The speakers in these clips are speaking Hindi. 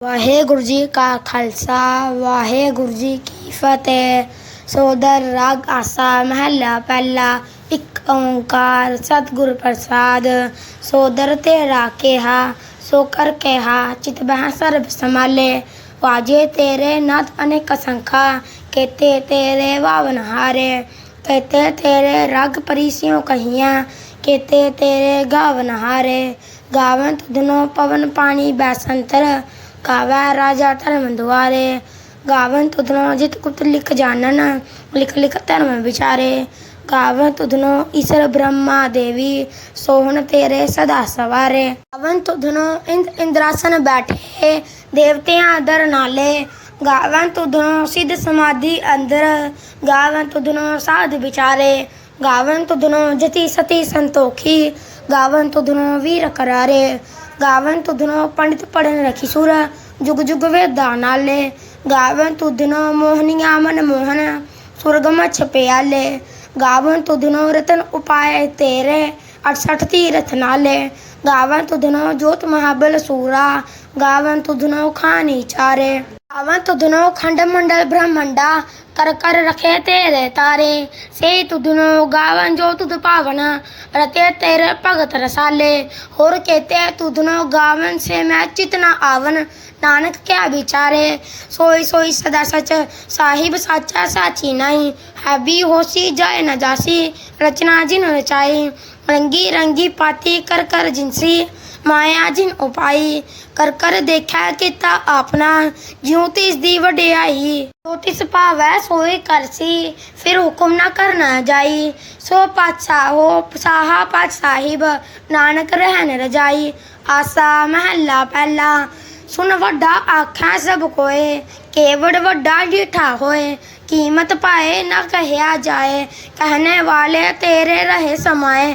ਵਾਹਿਗੁਰੂ ਜੀ ਕਾ ਖਾਲਸਾ ਵਾਹਿਗੁਰੂ ਜੀ ਕੀ ਫਤਿਹ ਸੋਦਰ ਰਾਗ ਆਸਾ ਮਹੱਲਾ ਪਹਿਲਾ ਇੱਕ ਓੰਕਾਰ ਸਤਿਗੁਰ ਪ੍ਰਸਾਦ ਸੋਦਰ ਤੇਰਾ ਕਿਹਾ ਸੋ ਕਰ ਕਿਹਾ ਚਿਤ ਬਹਿ ਸਰਬ ਸਮਾਲੇ ਵਾਜੇ ਤੇਰੇ ਨਾਥ ਅਨੇਕ ਸੰਖਾ ਕੇਤੇ ਤੇਰੇ ਵਾਵਨ ਹਾਰੇ ਕੇਤੇ ਤੇਰੇ ਰਗ ਪਰੀਸਿਓ ਕਹੀਆਂ ਕੇਤੇ ਤੇਰੇ ਗਾਵਨ ਹਾਰੇ ਗਾਵਨ ਤੁਧਨੋ ਪਵਨ ਪਾਣੀ ਬੈਸੰਤਰ ਗਾਵੈ ਰਾਜਾ ਧਰਮ ਦੁਆਰੇ ਗਾਵਨ ਤੁਧਨੋ ਜਿਤ ਕੁਤ ਲਿਖ ਜਾਣਨ ਲਿਖ ਲਿਖ ਧਰਮ ਵਿਚਾਰੇ ਗਾਵਨ ਤੁਧਨੋ ਈਸ਼ਰ ਬ੍ਰਹਮਾ ਦੇਵੀ ਸੋਹਣ ਤੇਰੇ ਸਦਾ ਸਵਾਰੇ ਗਾਵਨ ਤੁਧਨੋ ਇੰਦ ਇੰਦਰਾਸਨ ਬੈਠੇ ਦੇਵਤਿਆਂ ਦਰ ਨਾਲੇ ਗਾਵਨ ਤੁਧਨੋ ਸਿੱਧ ਸਮਾਧੀ ਅੰਦਰ ਗਾਵਨ ਤੁਧਨੋ ਸਾਧ ਵਿਚਾਰੇ ਗਾਵਨ ਤੁਧਨੋ ਜਤੀ ਸਤੀ ਸੰਤੋਖੀ ਗਾਵਨ ਤੁਧਨੋ ਵੀਰ ਕਰਾਰੇ గావంతుదునో పండిత పడిన కిశోర జుగ జుగ వేదానాలే గావంతుదునో మోహనియామన మోహన ਸੁਰਗਮ ਛਪਿਆਲੇ ਗਾਵਨ ਤੁਧਨੋ ਰਤਨ ਉਪਾਏ ਤੇਰੇ। 68 ਤੀਰਥ ਨਾਲੇ। ਗਾਵਨ ਤੁਧਨੋ ਜੋਤ ਮਹਾਬਲ ਸੂਰਾ। ਗਾਵਨ ਤੁਧਨੋ ਖਾਨੀ ਚਾਰੇ। अवन तो दुनो खंड मंडल ब्रह्मंडा कर कर रखे तेरे तारे। से तु दुनो गावन जो तुद पावन, रते तेरे भगत रसाले। और कहते तु दुनो गावन से मैं चितना आवन, नानक क्या विचारे सोई सोई सदा सच, साहिब साचा साची नहीं। हैवी होशी जाए न जासी, रचना जिन रचाई। रंगी रंगी पाती कर कर जिनसी। ਮਾਇਆ ਜਿਨ ਉਪਾਈ ਕਰ ਕਰ ਦੇਖਿਆ ਕੀਤਾ ਆਪਣਾ ਜਿਉ ਤਿਸ ਦੀ ਵਡਿਆਈ ਜੋ ਤਿਸ ਭਾਵੈ ਸੋਈ ਕਰਸੀ ਫਿਰ ਹੁਕਮ ਨਾ ਕਰਨਾ ਜਾਈ ਸੋ ਪਾਤਸ਼ਾਹ ਹੋ ਸਾਹਾ ਪਾਤ ਸਾਹਿਬ ਨਾਨਕ ਰਹਿਣ ਰਜਾਈ ਆਸਾ ਮਹੱਲਾ ਪਹਿਲਾ ਸੁਨ ਵੱਡਾ ਆਖਾਂ ਸਭ ਕੋਏ ਕੇਵੜ ਵੱਡਾ ਡੀਠਾ ਹੋਏ ਕੀਮਤ ਪਾਏ ਨਾ ਕਹਿਆ ਜਾਏ कहने वाले तेरे रहे समाए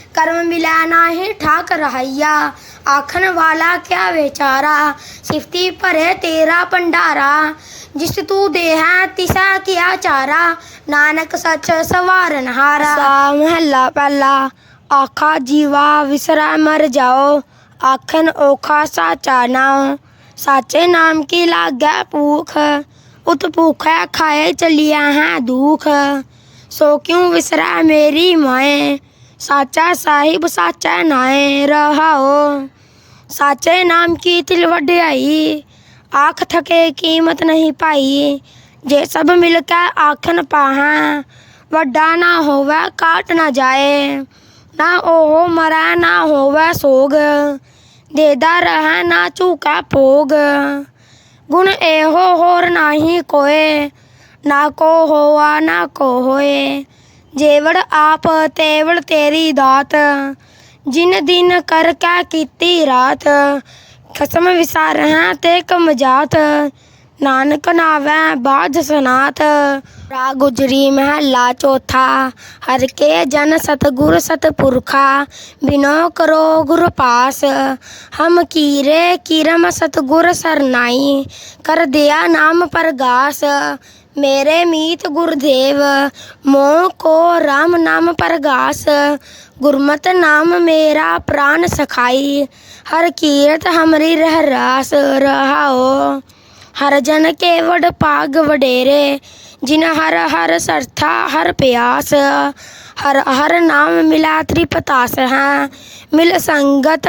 कर्म मिलाना है ठाक रहाइया आखन वाला क्या बेचारा? सिफ्ती पर है तेरा भंडारा। जिस तू दे तिसा क्या चारा। नानक सच सवार हारा महला पहला आखा जीवा विसरा मर जाओ। आखन ओखा साचा नाओ। साचे नाम की लाग भूख। उत भूख खाए चलिया है दुख। सो क्यों विसरा मेरी माए? साचा साहिब साचा नाए रहाओ। साचे नाम की तिल वड्याई, आँख थके कीमत नहीं पाई। जे सब मिलकर आखन पाहा, वड्डा ना होवे काट ना जाए। ना ओहो मरा ना होवे सोग, देदा रहा ना चूका भोग। गुण एहो होर नाही कोए, ना को होआ ना को होए। जेवड़ आप, तेवड़ तेरी दात। जिन दिन कर क्या कीती रात। खसम विसार हैं ते कम जात। नानक नावै बाज सनात। रा गुजरी महला चौथा। हर के जन सतगुर सतपुरखा। बिनो करो गुर पास। हम कीरे, किरम सतगुर सरनाई। कर दिया नाम परगास। ਨਾਮ ਪ੍ਰਗਾਸ ਮੇਰੇ ਮੀਤ ਗੁਰਦੇਵ ਮੋਹ ਕੋ ਰਾਮ ਨਾਮ ਪ੍ਰਗਾਸ ਗੁਰਮਤਿ ਨਾਮ ਮੇਰਾ ਪ੍ਰਾਨ ਸਖਾਈ ਹਰ ਕੀਰਤ ਹਮਰੀ ਰਹਿ ਰਾਸ ਰਹਾਓ ਹਰ ਜਨ ਕੇ ਵਡ ਭਾਗ ਵਡੇਰੇ ਜਿਨ ਹਰ ਹਰ ਸਰਥਾ ਹਰ ਪਿਆਸ ਹਰ ਹਰ ਨਾਮ ਮਿਲਾ ਤ੍ਰਿਪਤਾਸ ਹੈ ਮਿਲ ਸੰਗਤ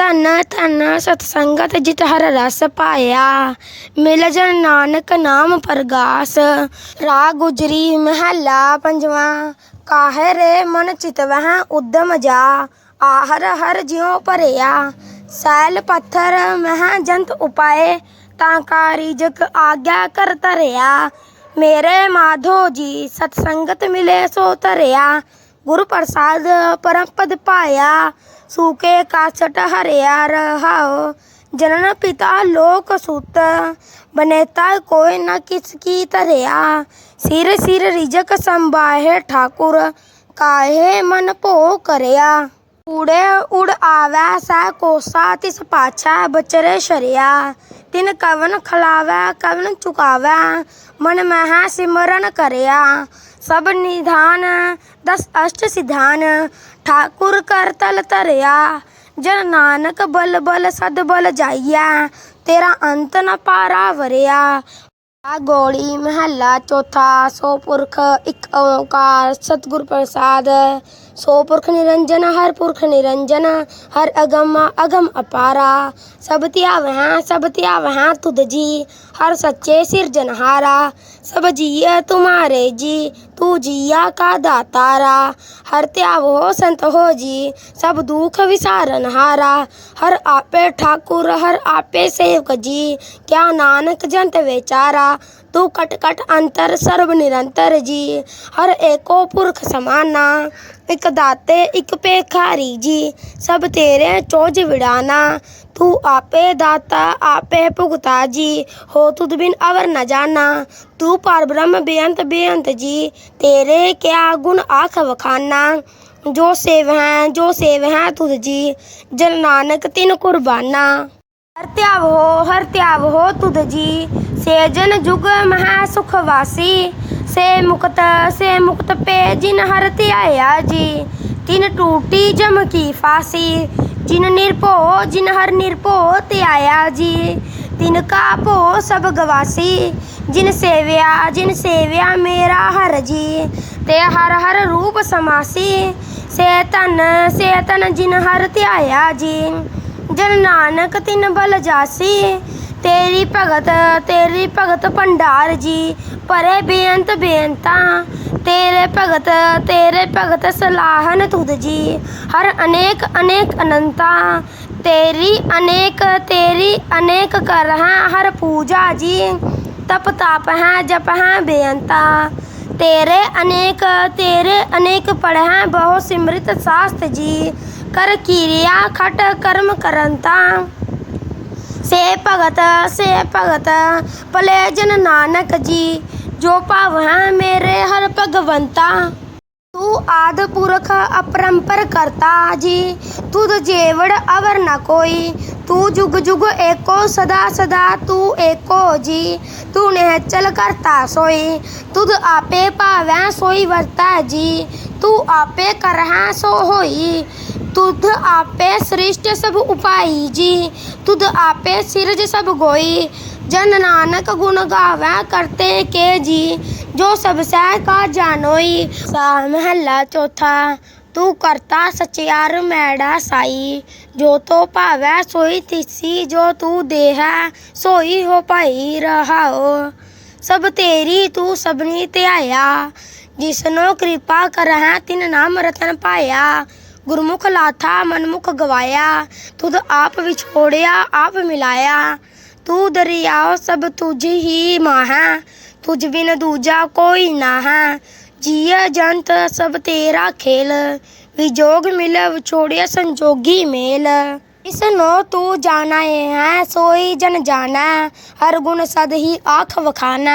ਧਨ ਧਨ ਸਤਸੰਗਤ ਜਿਤ ਹਰ ਰਸ ਪਾਇਆ। ਮਿਲ ਜਨ ਨਾਨਕ ਨਾਮ ਪ੍ਰਗਾਸ। ਰਾ ਗੁਜਰੀ ਮਹੱਲਾ ਪੰਜਵਾ। ਕਾਹੇ ਰੇ ਮਨ ਚਿਤ ਉਦਮ ਜਾ। ਆਹਰ ਹਰ ਜਿਉ ਭਰਿਆ। ਸੈਲ ਪੱਥਰ ਮਹ ਜੰਤ ਉਪਾਏ। ਤਾਂ ਕਾ ਰਿਜਕ ਆਗਿਆ ਕਰ ਤਰਿਆ ਮੇਰੇ ਮਾਧੋ ਜੀ ਸਤਸੰਗਤ ਮਿਲੇ ਸੋ ਧਰਿਆ। ਗੁਰੂ ਪ੍ਰਸਾਦ ਪਰਮ ਪਦ ਪਾਇਆ। ਸੂਕੇ ਕਾਸਟ ਹਰਿਆ ਰਹਾਓ ਜਨਨ ਪਿਤਾ ਲੋਕ ਸੁਤ, ਬਨੇਤਾ ਕੋਈ ਨ ਕਿਸ ਕੀ ਧਰਿਆ। ਸਿਰ ਸਿਰ ਰਿਜਕ ਸੰਭਾਹੇ ਠਾਕੁਰ, ਕਾਹੇ ਮਨ ਭੋ ਕਰਿਆ। ਊੜੇ ਉੜ ਆਵੈ ਸੈ ਕੋਸਾ, ਤਿਸ ਪਾਛੈ ਬਚਰੇ ਸ਼ਰਿਆ। ਤਿਨ ਕਵਨ ਖਲਾਵੈ, ਕਵਨ ਚੁਕਾਵੈ। ਮਨ ਮਹਿ ਸਿਮਰਨ ਕਰਿਆ। ਸਭ ਨਿਧਾਨ, ਦਸ ਅਸ਼ਟ ਸਿਧਾਨ। ਠਾਕੁਰ ਕਰ ਤਲ ਤਰਿਆ ਜਨ ਨਾਨਕ ਬਲ ਬਲ ਸਦ ਬਲ ਜਾਈਐ। ਤੇਰਾ ਅੰਤ ਨ ਪਾਰਾ ਵਰਿਆ। गोड़ी महला चौथा, सो पुरख, इक ओंकार, सतगुर प्रसाद। सो पुरख निरंजन, हर पुरख निरंजन, हर अगम अगम अपारा। सब त्या वह सब त्याव हैं तुद जी, हर सच्चे सिर जनहारा। सब जिया तुम्हारे जी, तू जिया का दातारा। हर त्याव हो संत हो जी, सब दुख विसारन हारा। हर आपे ठाकुर, हर आपे सेवक जी, क्या नानक जंत बेचारा। तू कट कट अंतर सर्व निरंतर जी, हर एको पुरख समाना। ਇਕ ਦਾਤੇ, ਇਕ ਭੇਖਾਰੀ ਜੀ, ਸਭ ਤੇਰੇ ਚੋਜ ਵਿੜਾਨਾ ਤੂੰ ਆਪੇ ਦਾਤਾ, ਆਪੇ ਭੁਗਤਾ ਜੀ, ਹੋ ਤੁਧ ਬਿਨ ਅਵਰ ਨ ਜਾਣਾ। ਤੂੰ ਪਰ ਬ੍ਰਹਮ ਬੇਅੰਤ ਬੇਅੰਤ ਜੀ, ਤੇਰੇ ਕਿਆ ਗੁਣ ਆਖ ਵਖਾਨਾ। ਜੋ ਸੇਵ ਹੈ, ਜੋ ਸੇਵ ਹੈ ਤੁਧ ਜੀ, ਜਨ ਨਾਨਕ ਤਿਨ ਕੁਰਬਾਨਾ। ਹਰ ਧਿਆਵ ਹੋ, ਹਰ ਧਿਆਵ ਹੋ ਤੁਧ ਜੀ सेजन जुग महासुखवासी। से मुक्त से मुक्त पे जिन हरति आया जी। तिन टूटी जम की फांसी। जिन निरपो जिन हर निरपो ते आया जी। तिन का पो सब गवासी। जिन सेव्या जिन सेव्या मेरा हर जी। ते हर हर रूप समासी। से तन से तन जिन हर त्याया जी। जन नानक तिन बल जासी। तेरी भगत तेरी भगत भंडार जी, परे बेअंत बेअंता। तेरे भगत तेरे भगत सलाहन तुद जी, हर अनेक अनेक अनंता। तेरी अनेक तेरी अनेक कर हैं हर पूजा जी। तप ताप हैं, जप हैं बेअंता। तेरे अनेक तेरे अनेक पढ़ हैं, बहु सिमृत शास्त्र जी। कर क्रिया, खट कर्म करंता। ਭਗਤ ਸੇ ਭਗਤ ਭਲੇ ਜਨ ਨਾਨਕ ਜੀ ਜੋ ਭਾਵ ਹੈ ਮੇਰੇ ਹਰ ਭਗਵੰਤਾ ਤੂੰ ਆਦ ਪੁਰਖ ਅਪਰੰਪਰ ਕਰਤਾ ਜੀ ਤੁਧ ਜੇਵੜ ਅਵਰ ਨ ਕੋਈ ਤੂੰ ਜੁਗ ਜੁਗ ਏਕੋ ਸਦਾ ਸਦਾ ਤੂੰ ਏਕੋ ਜੀ ਤੂੰ ਨਿਹਚਲ ਕਰਤਾ ਸੋਈ ਤੁਧ ਆਪੇ ਭਾਵੈ ਸੋਈ ਵਰਤਾ ਜੀ ਤੂੰ ਆਪੇ ਕਰਹਿ ਸੋ तुध आपे श्रिष्ट सब उपाई जी। तुध आपे सिरज सब गोई। जन नानक गुण गावे करते के जी। जो सब सह का जानोई। सा महला चौथा, तू करता सचियार मैड़ा साई। जो तो पावे सोई तिसी, जो तू देह सोई हो पाई रहा हो सब तेरी तू सबनी त्याया। जिसनो कृपा करह, तिन नाम रतन पाया। गुरमुख लाथा, मनमुख गवाया तुद आप विछोड़िया आप मिलाया। तू दरियाओ सब तुझ ही माह, तुझ बिन दूजा कोई ना है जिया जंत, सब तेरा खेल, विजोग मिल विछोड़िया संजोगी मेल। इसनो तू जाना है सोई जन जाना हर गुण सद ही आख वखाना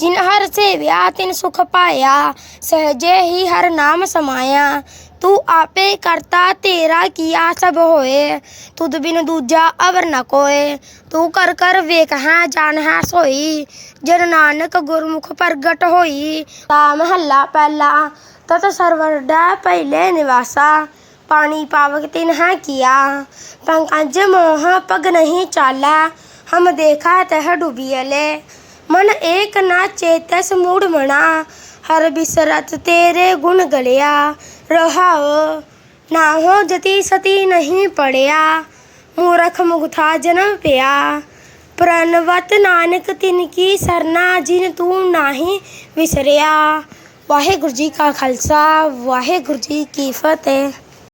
जिन हर से व्या ਤਿਨ ਸੁਖ ਪਾਇਆ सहजे ਹੀ ਹਰ ਨਾਮ ਸਮਾਇਆ। ਤੂੰ ਆਪੇ ਕਰਤਾ, ਤੇਰਾ ਕੀਆ ਸਭ ਹੋਏ। ਤੁਧ ਬਿਨ ਦੂਜਾ ਅਵਰ ਨ ਕੋਏ। ਤੂੰ ਕਰ ਕਰ ਵੇਖ ਹੈ, ਜਾਣ ਹੈ, ਸੋਈ। ਜਨ ਨਾਨਕ ਗੁਰਮੁਖ ਪ੍ਰਗਟ ਹੋਈ। ਤਾ ਮਹੱਲਾ ਪਹਿਲਾ, ਤਤ ਸਰਵਰ ਡੈ ਪਹਿਲੇ ਨਿਵਾਸਾ। पानी पावक तिन है किया पंकज मोह पग नहीं चाला हम देखा तह डूबियले मन एक ना चेतस मूड मना हर बिसरत तेरे गुण गलिया रहाओ ना हो जति सती नहीं पड़िया मूरख मुगथा जन्म पिया ਪ੍ਰਣਵਤ ਨਾਨਕ ਤਿਨ ਕੀ ਸਰਨਾ ਜਿਨ ਤੂੰ ਨਾਹੀ ਵਿਸਰਿਆ ਵਾਹਿਗੁਰੂ ਜੀ ਕਾ ਖਾਲਸਾ ਵਾਹਿਗੁਰੂ ਜੀ ਕੀ ਫਤਿਹ